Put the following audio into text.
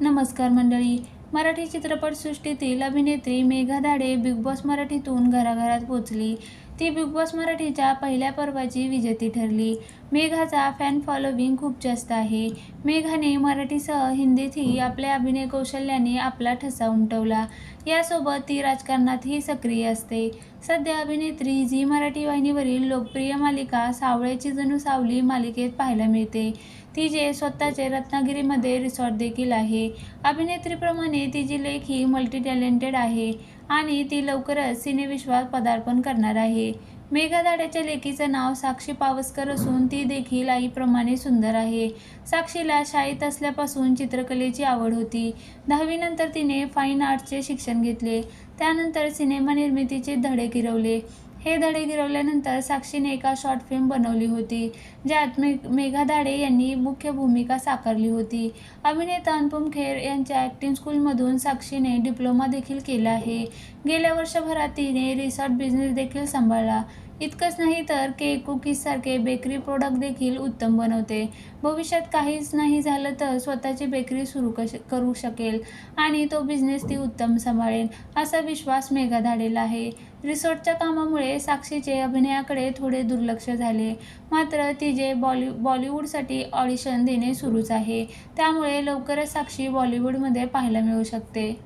नमस्कार मंडळी. मराठी चित्रपटसृष्टीतील अभिनेत्री मेघा धाडे बिग बॉस मराठीतून घराघरात पोचली. ती बिग बॉस मराठीच्या पहिल्या पर्वाची विजेती ठरली. मेघाचा फॅन फॉलोविंग खूप जास्त आहे. मेघाने मराठीसह हिंदीतही आपल्या अभिनय कौशल्याने आपला ठसा उमटवला. यासोबत ती राजकारणातही सक्रिय असते. सध्या अभिनेत्री झी मराठी वाहिनीवरील लोकप्रिय मालिका सावळेची जणू सावली मालिकेत पाहायला मिळते. तिचे स्वतःचे रत्नागिरीमध्ये रिसॉर्ट देखील आहे. अभिनेत्रीप्रमाणे तिची लेख ही मल्टी टॅलेंटेड आहे. आणि ती लवकरच सिनेविश्वात पदार्पण करणार आहे. मेघदाड्याच्या लेकीचं नाव साक्षी पावसकर असून ती देखील आईप्रमाणे सुंदर आहे. साक्षीला शाळेत असल्यापासून चित्रकलेची आवड होती. दहावीनंतर तिने फाईन आर्ट्सचे शिक्षण घेतले. त्यानंतर सिनेमा निर्मितीचे धडे गिरवले हे धडे गिरवल्यानंतर साक्षीने एका शॉर्ट फिल्म बनवली होती ज्यात मे मेघा दाडे यांनी मुख्य भूमिका साकारली होती. अभिनेता अनुपम खेर यांच्या ॲक्टिंग स्कूलमधून साक्षीने डिप्लोमा देखील केला आहे. गेल्या वर्षभरात तिने रिसॉर्ट बिझनेस देखील सांभाळला. इतकंच नाही तर केक कुकीजसारखे बेकरी प्रोडक्ट देखील उत्तम बनवते. भविष्यात काहीच नाही झालं तर स्वतःची बेकरी सुरू कश करू शकेल आणि तो बिझनेस ती उत्तम सांभाळेल असा विश्वास मेघा धाडेला आहे. रिसॉर्टच्या कामामुळे साक्षीचे अभिनयाकडे थोडे दुर्लक्ष झाले. मात्र तिचे बॉली बॉलिवूडसाठी ऑडिशन देणे सुरूच आहे. त्यामुळे लवकरच साक्षी बॉलिवूडमध्ये पाहायला मिळू शकते.